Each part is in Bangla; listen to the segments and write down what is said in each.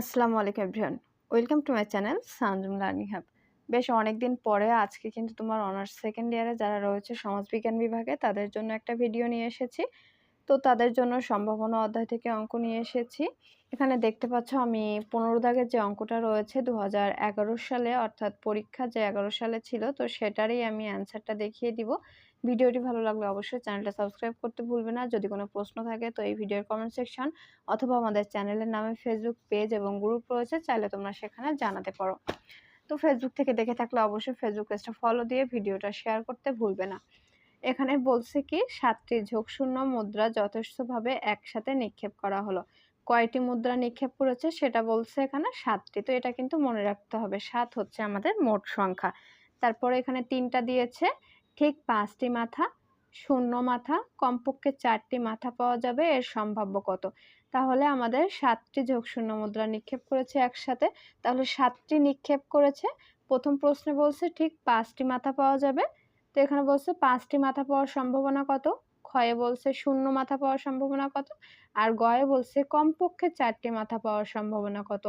আসসালামু আলাইকুম everyone. Welcome to my channel Sanjum learning hub. বেশ অনেক দিন পরে আজকে কিন্তু তোমার অনার্স সেকেন্ড ইয়ারে যারা রয়েছে সমাজবিজ্ঞান বিভাগে, তাদের জন্য একটা ভিডিও নিয়ে এসেছি। তো তাদের জন্য সম্ভাবনা অধ্যায় থেকে অঙ্ক নিয়ে এসেছি। এখানে দেখতে পাচ্ছ আমি পনেরো দাগের যে অঙ্কটা রয়েছে দু হাজার এগারো সালে, অর্থাৎ পরীক্ষা যে এগারো সালে ছিল, তো সেটারই আমি অ্যান্সারটা দেখিয়ে দিব। ভিডিওটি ভালো লাগলে অবশ্যই চ্যানেলটা সাবস্ক্রাইব করতে ভুলবে না। যদি কোনো প্রশ্ন থাকে, তো এই ভিডিওর কমেন্ট সেকশন অথবা আমাদের চ্যানেলের নামে ফেসবুক পেজ এবং গ্রুপ রয়েছে, চাইলে তোমরা সেখানে জানাতে পারো। তো ফেসবুক থেকে দেখে থাকলে অবশ্যই ফেসবুক পেজটা ফলো দিয়ে ভিডিওটা শেয়ার করতে ভুলবে না। এখানে বলছে কি, সাতটি ঝোঁকশূন্য মুদ্রা যথেষ্টভাবে একসাথে নিক্ষেপ করা হলো। কয়টি মুদ্রা নিক্ষেপ করেছে সেটা বলছে এখানে সাতটি। তো এটা কিন্তু মনে রাখতে হবে, সাত হচ্ছে আমাদের মোট সংখ্যা। তারপরে এখানে তিনটা দিয়েছে ঠিক পাঁচটি মাথা, শূন্য মাথা, কমপক্ষে চারটি মাথা পাওয়া যাবে, এর সম্ভাব্য কত? তাহলে আমাদের সাতটি যোগ শূন্য মুদ্রা নিক্ষেপ করেছে একসাথে। তাহলে সাতটি নিক্ষেপ করেছে। প্রথম প্রশ্নে বলছে ঠিক পাঁচটি মাথা পাওয়া যাবে। তো এখানে বলছে পাঁচটি মাথা পাওয়ার সম্ভাবনা কত? ক্ষয়ে বলছে শূন্য মাথা পাওয়ার সম্ভাবনা কত? আর গয়ে বলছে, কমপক্ষে চারটি মাথা পাওয়ার সম্ভাবনা কত?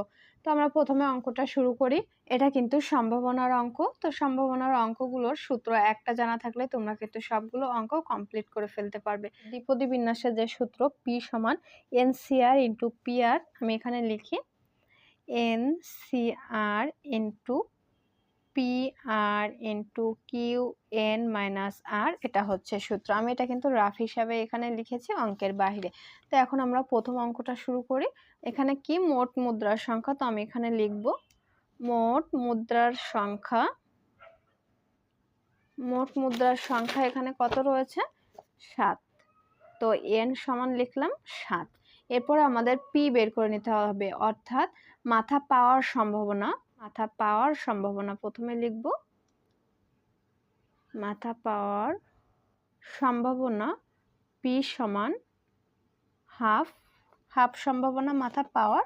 তো আমরা প্রথমে অঙ্কটা শুরু করি। এটা কিন্তু সম্ভাবনার অঙ্ক। তো সম্ভাবনার অঙ্কগুলোর সূত্র একটা জানা থাকলে তোমরা কিন্তু সবগুলো অঙ্ক কমপ্লিট করে ফেলতে পারবে। দ্বিপদী বিন্যাসের যে সূত্র, পি সমান N CR into P R, আমি এখানে লিখি, N CR into P R into Q N minus R এটা হচ্ছে সূত্র। আমি এটা কিন্তু রাফ হিসাবে এখানে লিখেছি অঙ্কের বাহিরে। তো এখন আমরা প্রথম অঙ্কটা শুরু করি। এখানে কি মোট মুদ্রার সংখ্যা? তো আমি এখানে লিখব, মোট মুদ্রার সংখ্যা, মোট মুদ্রার সংখ্যা এখানে কত রয়েছে? সাত। তো এন সমান লিখলাম সাত। এরপর আমাদের পি বের করে নিতে হবে। অর্থাৎ মাথা পাওয়ার সম্ভাবনা মাথা পাওয়ার সম্ভাবনা প্রথমে লিখব। মাথা পাওয়ার সম্ভাবনা পি সমান হাফ হাফ সম্ভাবনা মাথা পাওয়ার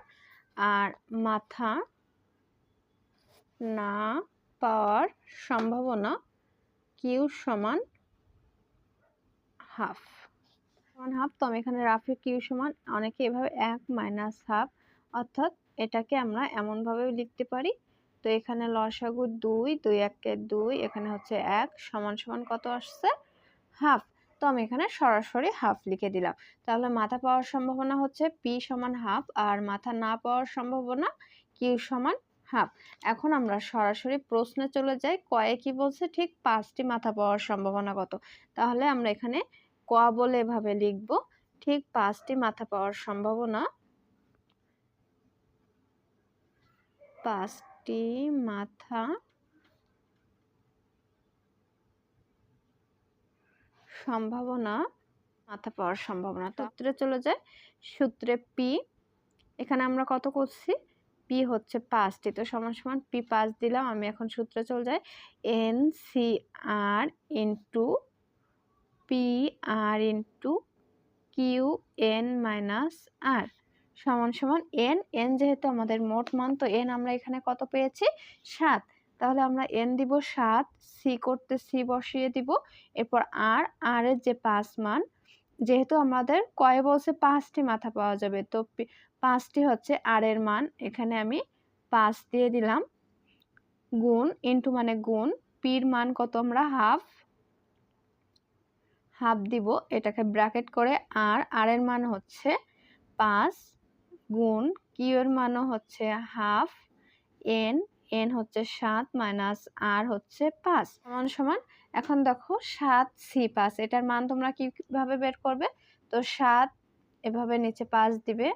আর মাথা না পাওয়ার সম্ভাবনা কিউ সমান হাফ। সমান হাফ তো আমি এখানে রাফে কিউ সমান, অনেকে এভাবে এক মাইনাস হাফ অর্থাৎ এটাকে আমরা এমনভাবেও লিখতে পারি। তো এখানে লসাগু দুই দুই একে দুই, এখানে হচ্ছে এক, সমান সমান কত আসছে? হাফ। তো আমি এখানে সরাসরি হাফ লিখে দিলাম। তাহলে মাথা পাওয়ার সম্ভাবনা হচ্ছে পি সমান হাফ আর মাথা না পাওয়ার সম্ভাবনা কিউ সমান হাফ। এখন আমরা সরাসরি প্রশ্নে চলে যাই। কয়ে কি বলছে? ঠিক পাঁচটি মাথা পাওয়ার সম্ভাবনা কত? তাহলে আমরা এখানে ক বলে এভাবে লিখব। ঠিক পাঁচটি মাথা পাওয়ার সম্ভাবনা পাঁচটি মাথা সম্ভাবনা মাথা পাওয়ার সম্ভাবনা। সূত্রে চলে যায় সূত্রে পি এখানে আমরা কত করছি? পি হচ্ছে পাঁচটি। তো সমান সমান পি পাঁচ দিলাম আমি এখন সূত্রে চলে যাই। N C R into P R into Q N minus R. সমান সমান এন এন যেহেতু আমাদের মোট মান, তো এন আমরা এখানে কত পেয়েছি? সাত। তাহলে আমরা এন দিব সাত সি করতে সি বসিয়ে দিব, এরপর আর আর এর যে পাঁচ মান, যেহেতু আমাদের কয়ে বলছে পাঁচটি মাথা পাওয়া যাবে, তো পাঁচটি হচ্ছে আর এর মান, এখানে আমি পাঁচ দিয়ে দিলাম। গুণ ইন্টু মানে গুণ পির মান কত আমরা হাফ হাফ দিব, এটাকে ব্র্যাকেট করে আর আর এর মান হচ্ছে পাঁচ গুণ কিউ এর মানও হচ্ছে হাফ এন এন হচ্ছে সাত মাইনাস আর হচ্ছে পাঁচ। সমান সমান, এখন দেখো সাত সি পাঁচ, এটার মান তোমরা কীভাবে বের করবে? তো সাত এভাবে নিচে পাঁচ দিবে,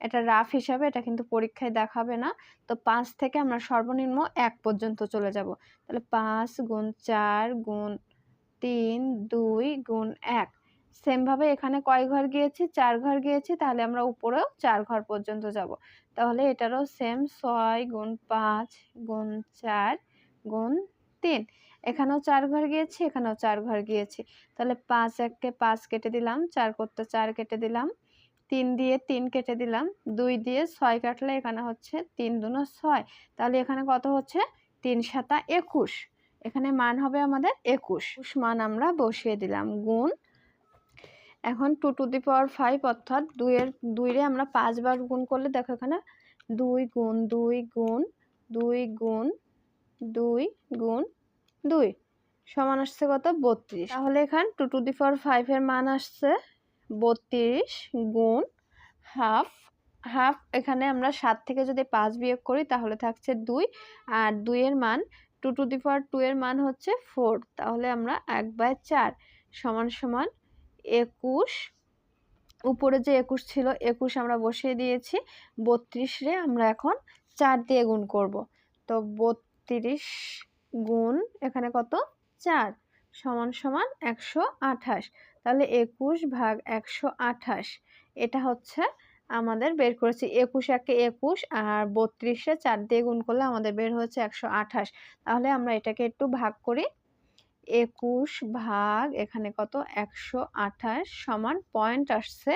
এটা রাফ হিসাবে, এটা কিন্তু পরীক্ষায় দেখাবে না। তো পাঁচ থেকে আমরা সর্বনিম্ন এক পর্যন্ত চলে যাব। তাহলে পাঁচ গুণ চার গুণ তিন দুই গুণ এক সেমভাবে এখানে কয় ঘর গিয়েছি? চার ঘর গিয়েছি, তাহলে আমরা উপরেও চার ঘর পর্যন্ত যাব। তাহলে এটারও সেম ছয় গুণ পাঁচ গুণ চার গুণ তিন। এখানেও চার ঘর গিয়েছি, এখানেও চার ঘর গিয়েছি। তাহলে পাঁচ এককে পাঁচ কেটে দিলাম, চার করতে চার কেটে দিলাম। তিন দিয়ে তিন কেটে দিলাম, দুই দিয়ে ছয় কাটলে এখানে হচ্ছে তিন দুনো ছয়। তাহলে এখানে কত হচ্ছে? তিন সাতা একুশ। এখানে মান হবে আমাদের একুশ মান আমরা বসিয়ে দিলাম, গুণ এখন two to the power five অর্থাৎ দুইয়ের, দুইরে আমরা পাঁচবার গুণ করলে দেখো এখানে দুই গুণ দুই গুণ দুই গুণ দুই গুণ, দুই সমান আসছে কত? বত্রিশ। তাহলে এখানে টু টু দি পাওয়ার ফাইভের মান আসছে বত্রিশ গুণ হাফ হাফ এখানে আমরা সাত থেকে যদি পাঁচ বিয়োগ করি তাহলে থাকছে দুই আর দুইয়ের মান two to the power two এর মান হচ্ছে ফোর তাহলে আমরা এক বাই চার সমান সমান একুশ। উপরে যে একুশ ছিল, একুশ আমরা বসিয়ে দিয়েছি। বত্রিশে আমরা এখন চার দিয়ে গুণ করব। তো বত্রিশ গুণ এখানে কত? চার সমান সমান একশো আঠাশ। তাহলে একুশ ভাগ একশো আঠাশ, এটা হচ্ছে আমাদের বের করেছি। একুশ একে একুশ আর বত্রিশে চার দিয়ে গুণ করলে আমাদের বের হচ্ছে একশো আঠাশ। তাহলে আমরা এটাকে একটু ভাগ করি। একুশ ভাগ, এখানে কত? একশো আঠাশ সমান পয়েন্ট আসছে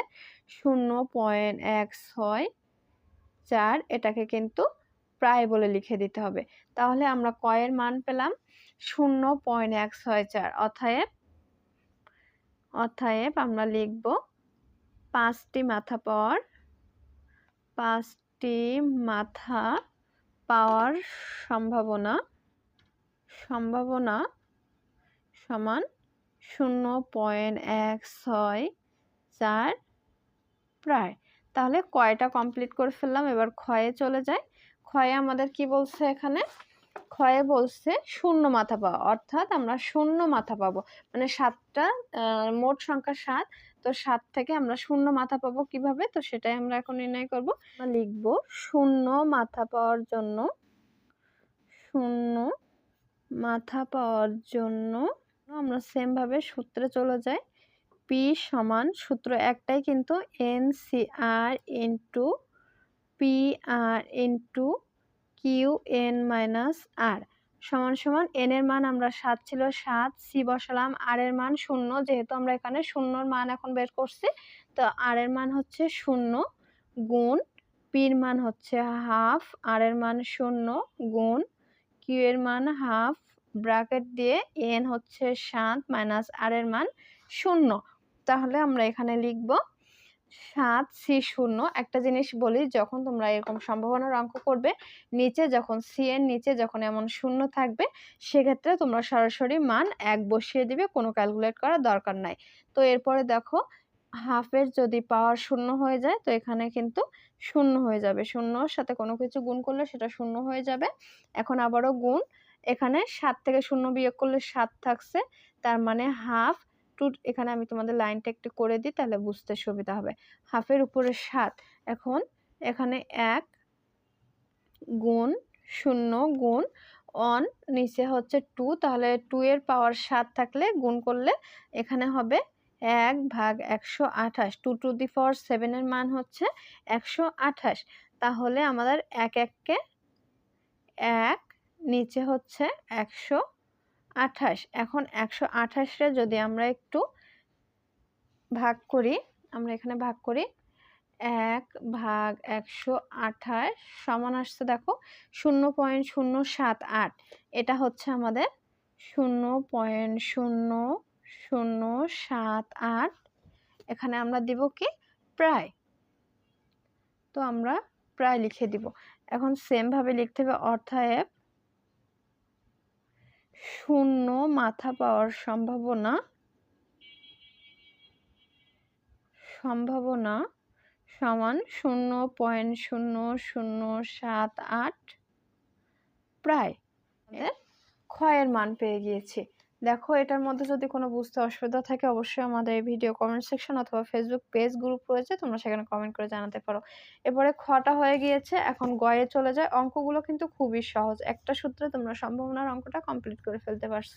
শূন্য পয়েন্ট এক ছয় চার। এটাকে কিন্তু প্রায় বলে লিখে দিতে হবে। তাহলে আমরা কয়ের মান পেলাম? শূন্য পয়েন্ট এক ছয় চার। অথায়েব অথায়েব আমরা লিখব পাঁচটি মাথা পাওয়ার, পাঁচটি মাথা পাওয়ার সম্ভাবনা সম্ভাবনা সমান শূন্য পয়েন্ট এক ছয় চার প্রায়। তাহলে কয়টা কমপ্লিট করে ফেললাম? এবার ক্ষয়ে চলে যায় ক্ষয়ে আমাদের কি বলছে এখানে? ক্ষয়ে বলছে শূন্য মাথা পাওয়া। অর্থাৎ আমরা শূন্য মাথা পাবো। মানে সাতটা মোট সংখ্যা সাত। তো সাত থেকে আমরা শূন্য মাথা পাবো কীভাবে? তো সেটাই আমরা এখন নির্ণয় করব। লিখব শূন্য মাথা পাওয়ার জন্য, শূন্য মাথা পাওয়ার জন্য আমরা সেম ভাবে সূত্রে চলে যাই। পি সমান সূত্র একটাই কিন্তু N C R into P R into Q N minus R সমান সমান এন এর মান আমরা সাত ছিল, সাত সি বসালাম আর এর মান শূন্য, যেহেতু আমরা এখানে শূন্যর মান এখন বের করছি, তো আর এর মান হচ্ছে শূন্য গুণ পির মান হচ্ছে হাফ আর এর মান শূন্য গুণ কিউ এর মান হাফ ব্র্যাকেট দিয়ে এন হচ্ছে সাত মাইনাস আর এর মান শূন্য। তাহলে আমরা এখানে লিখব সাত সি শূন্য। একটা জিনিস বলি, যখন তোমরা এরকম সম্ভাবনার অঙ্ক করবে, নিচে যখন সি এর নিচে যখন এমন শূন্য থাকবে, সেক্ষেত্রে তোমরা সরাসরি মান এক বসিয়ে দিবে, কোনো ক্যালকুলেট করার দরকার নাই। তো এরপরে দেখো হাফের যদি পাওয়ার শূন্য হয়ে যায়, তো এখানে কিন্তু শূন্য হয়ে যাবে। শূন্যর সাথে কোনো কিছু গুণ করলে সেটা শূন্য হয়ে যাবে। এখন আবারও গুণ এখানে সাত থেকে শূন্য বিয়োগ করলে সাত থাকছে। তার মানে হাফ টু, এখানে আমি তোমাদের লাইনটা একটু করে দিই, তাহলে বুঝতে সুবিধা হবে। হাফের উপরে সাত, এখন এখানে এক গুণ শূন্য গুণ অন নিচে হচ্ছে টু তাহলে টু এর পাওয়ার সাত থাকলে গুণ করলে এখানে হবে এক ভাগ একশো আঠাশ। টু টু দি পাওয়ার সেভেনের মান হচ্ছে একশো আঠাশ। তাহলে আমাদের এক এককে এক নিচে হচ্ছে একশো আঠাশ। এখন একশো আঠাশে যদি আমরা একটু ভাগ করি, আমরা এখানে ভাগ করি, এক ভাগ একশো আঠাশ সমান আসছে দেখো শূন্য পয়েন্ট শূন্য সাত আট। এটা হচ্ছে আমাদের শূন্য পয়েন্ট শূন্য শূন্য সাত আট। এখানে আমরা দিব কি? প্রায়। তো আমরা প্রায় লিখে দিব। এখন সেমভাবে লিখতে হবে অর্থায়ব শূন্য মাথা পাওয়ার সম্ভাবনা? সম্ভাবনা সমান শূন্য পয়েন্ট শূন্য শূন্য সাত আট। প্রায় ক্ষয়ের মান পেয়ে গিয়েছি। দেখো, এটার মধ্যে যদি কোনো বুঝতে অসুবিধা থাকে, অবশ্যই আমাদের এই ভিডিও কমেন্ট সেকশন অথবা ফেসবুক পেজ গ্রুপ রয়েছে, তোমরা সেখানে কমেন্ট করে জানাতে পারো। এরপরে খটা হয়ে গিয়েছে, এখন গয়ে চলে যায়। অঙ্কগুলো কিন্তু খুবই সহজ। একটা সূত্রে তোমরা সম্ভাবনার অঙ্কটা কমপ্লিট করে ফেলতে পারছ।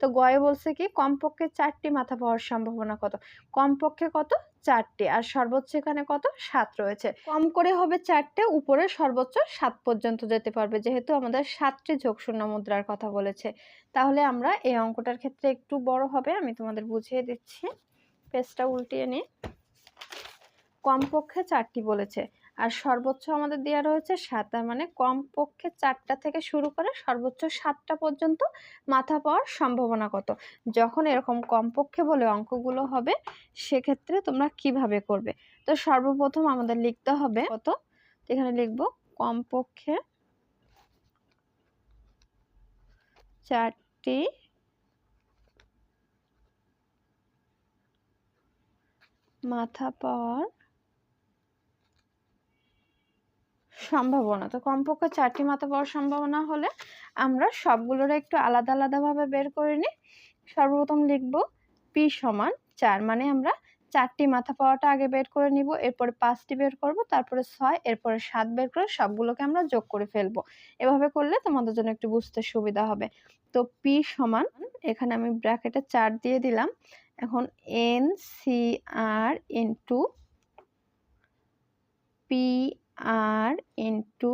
তো গয়ে বলছে কি, কমপক্ষে চারটি মাথা পাওয়ার সম্ভাবনা কত? কমপক্ষে কত? চারটি আর সর্বোচ্চ এখানে কত? সাত রয়েছে। কম করে হবে চারটে, উপরে সর্বোচ্চ সাত পর্যন্ত যেতে পারবে। যেহেতু আমাদের সাতটি যোগশূন্য মুদ্রার কথা বলেছে। তাহলে আমরা এই অঙ্কটার ক্ষেত্রে একটু বড় হবে, আমি তোমাদের বুঝিয়ে দিচ্ছি। পেজটা উল্টিয়ে নিই। কমপক্ষে চারটি বলেছে। আর সর্বোচ্চ আমাদের দেওয়া রয়েছে সাত মানে কমপক্ষে চারটা থেকে শুরু করে সর্বোচ্চ সাতটা পর্যন্ত মাথা পাওয়ার সম্ভাবনা কত? যখন এরকম কমপক্ষে বলে অঙ্কগুলো হবে, সেক্ষেত্রে তোমরা কীভাবে করবে? তো সর্বপ্রথম আমাদের লিখতে হবে কত? এখানে লিখব কমপক্ষে চারটি মাথা পাওয়ার সম্ভাবনা। তো কমপক্ষে চারটি মাথা পাওয়ার সম্ভাবনা হলে আমরা সবগুলোর একটু আলাদা আলাদাভাবে বের করে নিই। সর্বপ্রথম লিখব পি সমান চার মানে আমরা চারটি মাথা পাওয়াটা আগে বের করে নিব, এরপরে পাঁচটি বের করব, তারপরে ছয়, এরপরে সাত বের করে সবগুলোকে আমরা যোগ করে ফেলব। এভাবে করলে তোমাদের জন্য একটু বুঝতে সুবিধা হবে। তো পি সমান, এখানে আমি ব্র্যাকেটে চার দিয়ে দিলাম, এখন N C R into P R into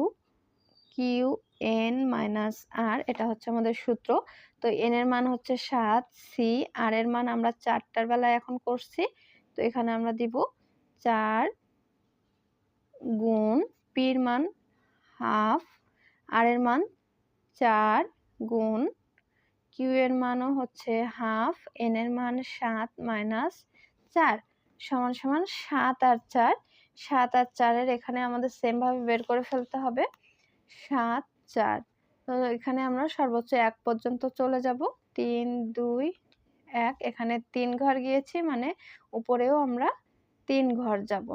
Q N minus R এটা হচ্ছে আমাদের সূত্র। তো এন এর মান হচ্ছে সাত সি আর এর মান আমরা চারটার বেলায় এখন করছি। তো এখানে আমরা দিব চার গুণ পির মান হাফ আর এর মান চার গুণ কিউ এর মানও হচ্ছে হাফ এন এর মান সাত মাইনাস চার, সমান সমান সাত আর চার। সাত আর চারের এখানে আমাদের সেমভাবে বের করে ফেলতে হবে। সাত, চার। তো এখানে আমরা সর্বোচ্চ এক পর্যন্ত চলে যাব। তিন, দুই, এক। এখানে তিন ঘর গিয়েছি মানে উপরেও আমরা তিন ঘর যাব।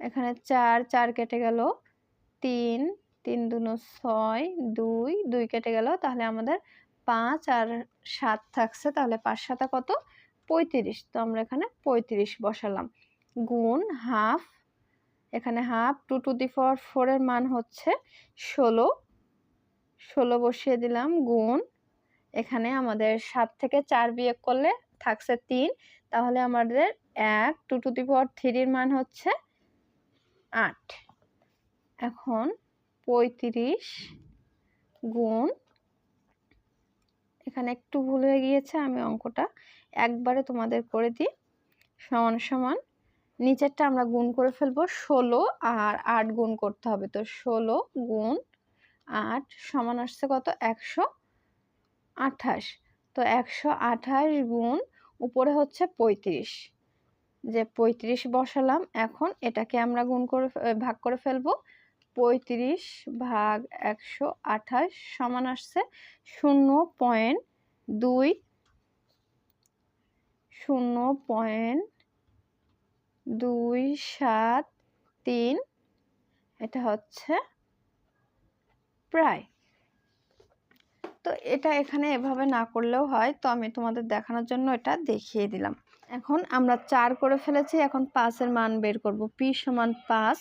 এখানে চার চার কেটে গেল। তিন তিন দুনো ছয়, দুই দুই কেটে গেল। তাহলে আমাদের পাঁচ আর সাত থাকছে, তাহলে পাঁচ সাতা কত? পঁয়ত্রিশ। তো আমরা এখানে পঁয়ত্রিশ বসালাম। গুণ হাফ, এখানে half, two to the four ফোরের মান হচ্ছে ষোলো। ষোলো বসিয়ে দিলাম, গুণ। এখানে আমাদের সাত থেকে চার বিয়োগ করলে থাকছে তিন, তাহলে আমাদের এক, টু টু দি পাওয়ার থ্রির মান হচ্ছে আট। এখন পঁয়ত্রিশ গুণ। এখানে একটু ভুল হয়ে গিয়েছে, আমি অঙ্কটা একবারে তোমাদের করে দিই। সমান সমান নিচেরটা আমরা গুণ করে ফেলব ষোলো আর আট গুণ করতে হবে। তো ষোলো গুণ আট সমান আসছে কত? একশো আঠাশ। তো একশো আঠাশ গুণ উপরে হচ্ছে পঁয়ত্রিশ। যে পঁয়ত্রিশ বসালাম, এখন এটাকে আমরা গুণ করে ভাগ করে ফেলব। পঁয়ত্রিশ ভাগ একশো আঠাশ সমান আসছে শূন্য পয়েন্ট দুই। শূন্য পয়েন্ট দুই, সাত, তিন, এটা হচ্ছে প্রায়। তো এটা এখানে এভাবে না করলেও হয়, তো আমি তোমাদের দেখানোর জন্য এটা দেখিয়ে দিলাম। এখন আমরা চার করে ফেলেছি, এখন পাঁচের মান বের করব। পি সমান পাঁচ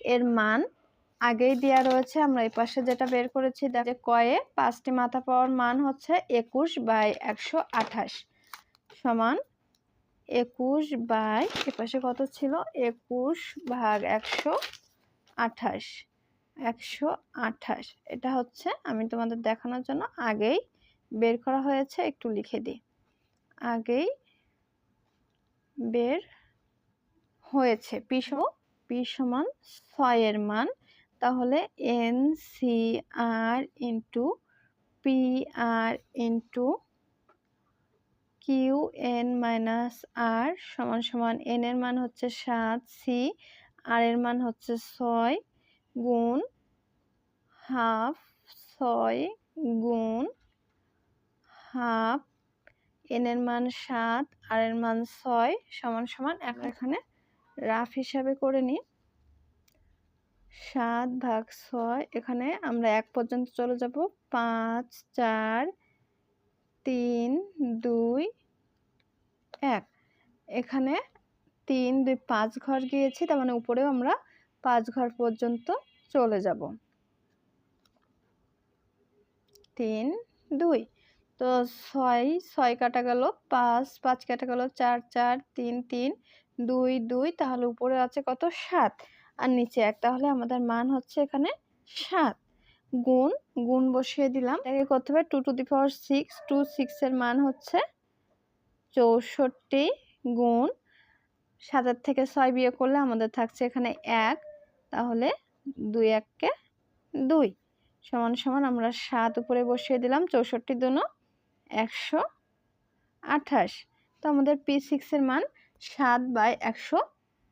এর মান আগেই দেওয়া রয়েছে, আমরা এই পাশে যেটা বের করেছি, দেখে কয়ে পাঁচটি মাথা পাওয়ার মান হচ্ছে একুশ বাই একশো আঠাশ সমান একুশ বাই এপাশে কত ছিল? একুশ ভাগ একশো আঠাশ। একশো আঠাশ। এটা হচ্ছে আমি তোমাদের দেখানোর জন্য আগেই বের করা হয়েছে, একটু লিখে দিই। আগেই বের হয়েছে। পি পি সমান ছয়ের মান। তাহলে N C R into P R into Q N minus R সমান সমান এন এর মান হচ্ছে সাত সি। আর এর মান হচ্ছে ছয় গুণ হাফ ছয় গুণ হাফ এন এর মান সাত আর এর মান ছয় সমান সমান এখানে রাফ হিসাবে করে নিই। সাত ভাগ ছয় এখানে আমরা এক পর্যন্ত চলে যাব। পাঁচ চার তিন, দুই, এক। এখানে তিন, দুই, পাঁচ ঘর গিয়েছি, তার মানে উপরেও আমরা পাঁচ ঘর পর্যন্ত চলে যাব। তিন, দুই। তো ছয় ছয় কাটা গেল, পাঁচ পাঁচ কাটা গেল, চার চার, তিন তিন, দুই দুই, তাহলে উপরে আছে কত? সাত। আর নিচে এক, তাহলে আমাদের মান হচ্ছে এখানে সাত। গুণ গুণ বসিয়ে দিলাম। এটাকে করতে হবে two to the power six two সিক্সের মান হচ্ছে চৌষট্টি গুণ। সাতের থেকে ছয় বিয়ে করলে আমাদের থাকছে এখানে এক, তাহলে দুই এককে দুই। সমান সমান আমরা সাত উপরে বসিয়ে দিলাম, চৌষট্টি দুনো একশো আঠাশ। তো আমাদের পি সিক্সের মান সাত বাই একশো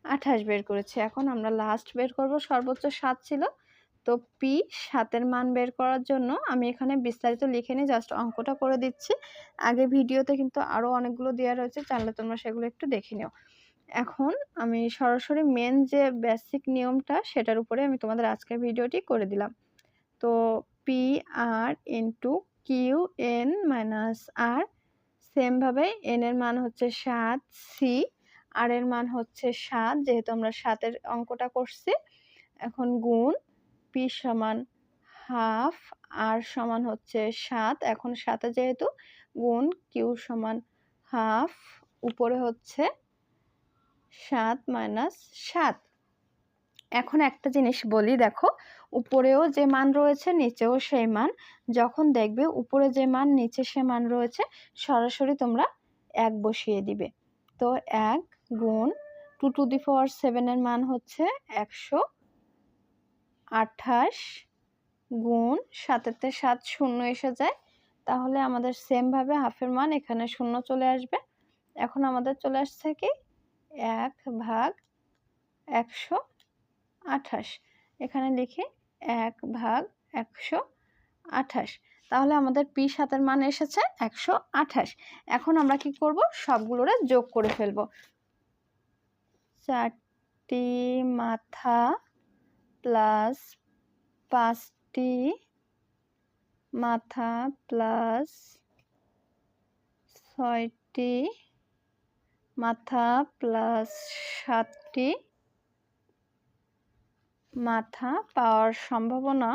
আঠাশ বের করেছি। এখন আমরা লাস্ট বের করব। সর্বোচ্চ সাত ছিল তো পি সাতের মান বের করার জন্য আমি এখানে বিস্তারিত লিখে নিই জাস্ট অঙ্কটা করে দিচ্ছি। আগে ভিডিওতে কিন্তু আরও অনেকগুলো দেওয়া রয়েছে, চাইলে তোমরা সেগুলো একটু দেখে নিও। এখন আমি সরাসরি মেন যে বেসিক নিয়মটা সেটার উপরে আমি তোমাদের আজকের ভিডিওটি করে দিলাম। তো P R into Q N minus R সেমভাবে এন এর মান হচ্ছে সাত সি আর এর মান হচ্ছে সাত, যেহেতু আমরা সাতের অঙ্কটা করছি। এখন গুণ পি সমান হাফ, আর সমান হচ্ছে সাত। এখন সাতে যেহেতু, গুণ কিউ সমান হাফ, উপরে হচ্ছে সাত মাইনাস সাত। এখন একটা জিনিস বলি, দেখো, উপরেও যে মান রয়েছে, নিচেও সেই মান। যখন দেখবে, উপরে যে মান, নিচে সে মান রয়েছে, সরাসরি তোমরা এক বসিয়ে দিবে। তো এক গুণ টু টু দি পাওয়ার সেভেনের মান হচ্ছে একশো। আঠাশ গুণ সাতেতে সাত শূন্য এসে যায়। তাহলে আমাদের সেমভাবে হাফের মান এখানে শূন্য চলে আসবে। এখন আমাদের চলে আসছে কি? এক ভাগ একশো আঠাশ। এখানে লিখি এক ভাগ একশো আঠাশ। তাহলে আমাদের পি সাতের মান এসেছে একশো আঠাশ। এখন আমরা কি করব? সবগুলোরে যোগ করে ফেলব। চারটি মাথা প্লাস পাঁচটি মাথা প্লাস ছয়টি মাথা প্লাস সাতটি মাথা পাওয়ার সম্ভাবনা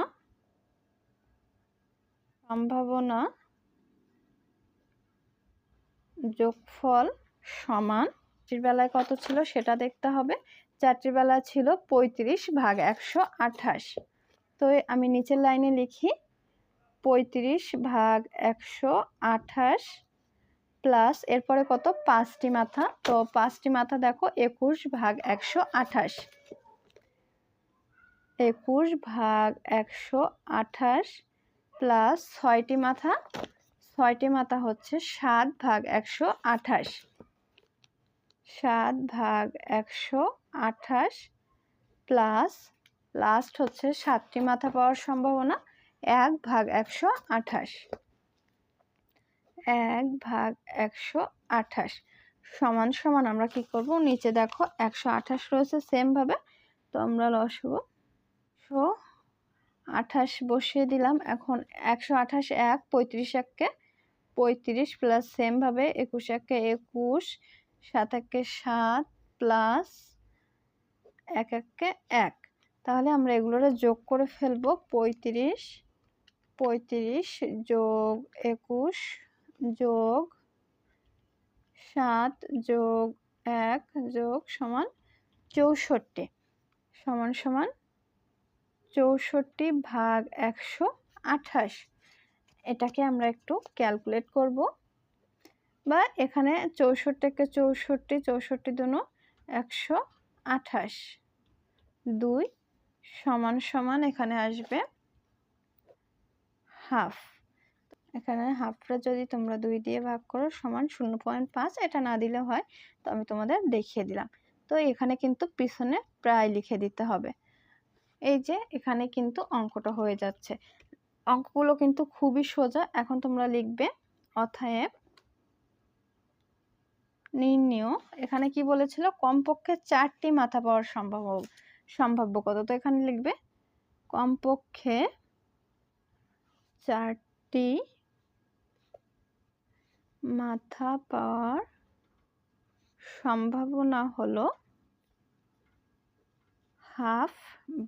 সম্ভাবনা যোগফল সমান বেলায় কত ছিল সেটা দেখতে হবে। চারটির বেলা ছিল পঁয়ত্রিশ ভাগ একশো আঠাশ। তো আমি নিচের লাইনে লিখি, পঁয়ত্রিশ ভাগ একশো আঠাশ প্লাস এরপরে কত? পাঁচটি মাথা। তো পাঁচটি মাথা দেখো, একুশ ভাগ একশো আঠাশ। একুশ ভাগ একশো আঠাশ প্লাস ছয়টি মাথা। ছয়টি মাথা হচ্ছে সাত ভাগ একশো আঠাশ। সাত ভাগ একশো আঠাশ প্লাস লাস্ট হচ্ছে সাতটি মাথা পাওয়ার সম্ভাবনা, এক ভাগ একশো আঠাশ। এক ভাগ একশো আঠাশ। সমান সমান আমরা কি করব? নিচে দেখো একশো আঠাশ রয়েছে সেমভাবে তো আমরা লসবো একশো আঠাশ বসিয়ে দিলাম। এখন একশো আঠাশ এক, পঁয়ত্রিশ এককে পঁয়ত্রিশ প্লাস সেমভাবে একুশ এককে একুশ সাত এককে সাত প্লাস এক এককে এক। তাহলে আমরা এগুলোরে যোগ করে ফেলব, পঁয়ত্রিশ পঁয়ত্রিশ যোগ একুশ যোগ সাত যোগ এক যোগ সমান চৌষট্টি। সমান সমান চৌষট্টি ভাগ একশো আঠাশ। এটাকে আমরা একটু ক্যালকুলেট করব। বা এখানে চৌষট্টিকে চৌষট্টি চৌষট্টি দুনো একশো আঠাশ। দুই সমান সমান এখানে আসবে হাফ। এখানে হাফটা যদি তোমরা দুই দিয়ে ভাগ করো, সমান শূন্য পয়েন্ট পাঁচ, এটা না দিলে হয়, তো আমি তোমাদের দেখিয়ে দিলাম। তো এখানে কিন্তু পিছনে প্রায় লিখে দিতে হবে। এই যে এখানে কিন্তু অঙ্কটা হয়ে যাচ্ছে। অঙ্কগুলো কিন্তু খুবই সোজা। এখন তোমরা লিখবে অথায়েব নির্ণয়। এখানে কি বলেছিল? কমপক্ষে চারটি মাথা পাওয়ার সম্ভব, সম্ভাব্য। কত তো এখানে লিখবে? কমপক্ষে চারটি মাথা পাওয়ার সম্ভাবনা হলো হাফ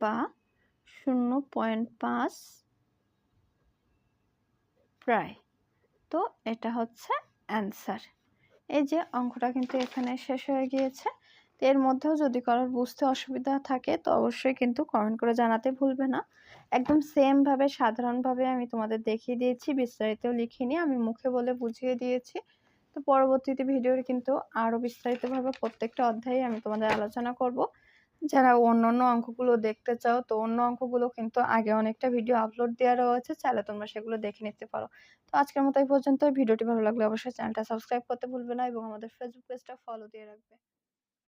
বা শূন্য পয়েন্ট পাঁচ প্রায়। তো এটা হচ্ছে অ্যান্সার। এই যে অঙ্কটা কিন্তু এখানে শেষ হয়ে গিয়েছে। এর মধ্যেও যদি কারোর বুঝতে অসুবিধা থাকে, তো অবশ্যই কিন্তু কমেন্ট করে জানাতে ভুলবে না। একদম সেমভাবে সাধারণভাবে আমি তোমাদের দেখিয়ে দিয়েছি বিস্তারিত লিখিনি, আমি মুখে বলে বুঝিয়ে দিয়েছি। তো পরবর্তীতে ভিডিওর কিন্তু আরও বিস্তারিতভাবে প্রত্যেকটা অধ্যায়ে আমি তোমাদের আলোচনা করব। যারা অন্য অন্য অঙ্কগুলো দেখতে চাও, তো অন্য অঙ্কগুলো কিন্তু আগে অনেকটা ভিডিও আপলোড দেওয়া রয়েছে, চাইলে তোমরা সেগুলো দেখে নিতে পারো। তো আজকের মতো এই পর্যন্ত ভিডিওটি ভালো লাগলে অবশ্যই চ্যানেলটা সাবস্ক্রাইব করতে ভুলবে না এবং আমাদের ফেসবুক পেজটা ফলো দিয়ে রাখবে।